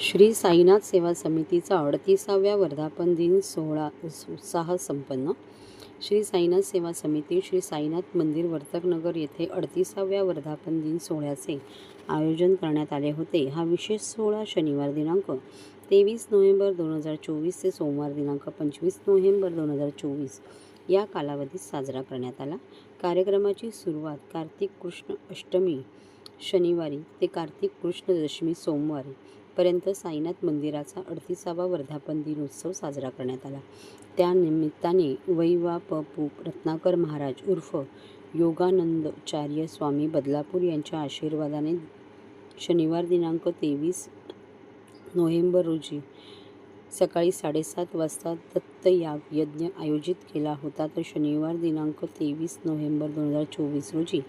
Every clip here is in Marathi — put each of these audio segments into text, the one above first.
श्री साईनाथ सेवा समितीचा अडतीसाव्या वर्धापन दिन सोहळा उत्साह संपन्न. श्री साईनाथ सेवा समिती श्री साईनाथ मंदिर वर्तकनगर येथे अडतीसाव्या वर्धापन दिन सोहळ्याचे आयोजन करण्यात आले होते. हा विशेष सोहळा शनिवार दिनांक तेवीस नोव्हेंबर दोन हजार चोवीस ते सोमवार दिनांक पंचवीस नोव्हेंबर दोन हजार चोवीस या कालावधीत साजरा करण्यात आला. कार्यक्रमाची सुरुवात कार्तिक कृष्ण अष्टमी शनिवारी ते कार्तिक कृष्ण दशमी सोमवारी पर्यंत साईनाथ मंदिराचा अडतीसावा वर्धापन दिन उत्सव साजरा करण्यात आला. त्यानिमित्ताने वैवा प पू रत्नाकर महाराज उर्फ योगानंदचार्य स्वामी बदलापूर यांच्या आशीर्वादाने शनिवार दिनांक तेवीस नोव्हेंबर रोजी सकाळी साडेसात वाजता दत्तयाग यज्ञ आयोजित केला होता. तर शनिवार दिनांक तेवीस नोव्हेंबर दोन हजार चोवीस रोजी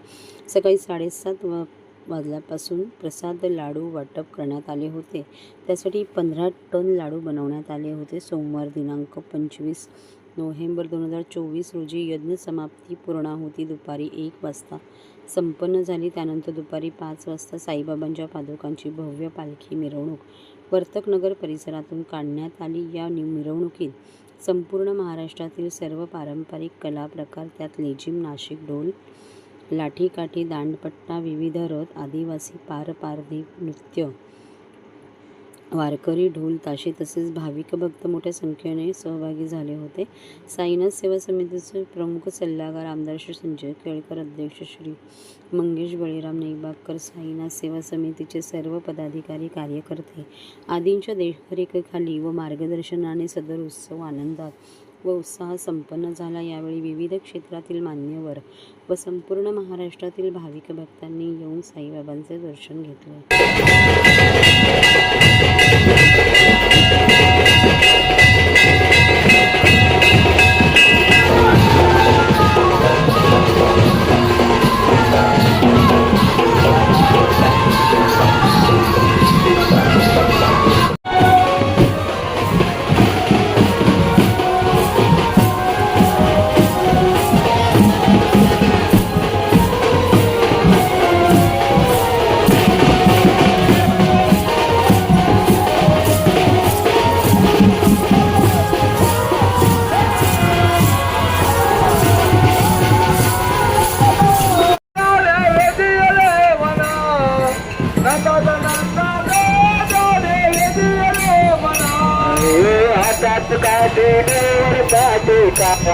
सकाळी साडेसात वा वाजल्यापासून प्रसाद लाडू वाटप करण्यात आले होते. त्यासाठी पंधरा टन लाडू बनवण्यात आले होते. सोमवार दिनांक पंचवीस नोव्हेंबर दोन हजार चोवीस रोजी यज्ञ समाप्ती पूर्णाहुती दुपारी एक वाजता संपन्न झाली. त्यानंतर दुपारी पाच वाजता साईबाबांच्या पादुकांची भव्य पालखी मिरवणूक वर्तकनगर परिसरातून काढण्यात आली. या नि- मिरवणुकीत संपूर्ण महाराष्ट्रातील सर्व पारंपरिक कला प्रकार त्यात लेझिम नाशिक ढोल लाठीकाठी दांडपट्टा विविध रथ आदिवासी पारपारधी नृत्य वारकरी ढोल ताशे तसेच भाविक भक्त मोठ्या संख्येने सहभागी झाले होते. साईनाथ सेवा समितीचे प्रमुख सल्लागार आमदार श्री संजय केळकर अध्यक्ष श्री मंगेश बळीराम नेबागकर साईनाथ सेवा समितीचे सर्व पदाधिकारी कार्यकर्ते आदींच्या देखरेखीखाली व मार्गदर्शनाने सदर उत्सव आनंदात व उत्साह संपन्न झाला यावेळी विविध क्षेत्रातील मान्यवर व संपूर्ण महाराष्ट्रातील भाविक भक्तांनी येऊन साईबाबांचे दर्शन घेतले.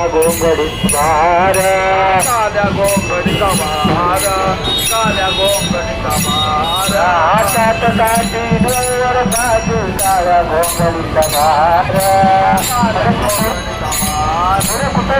గోంగడి కాద గోంగడి కమార కాద గోంగడి కమార తాత తాతి దూర తాతి కాద గోంగడి కమార కాద గోంగడి కమార కుటే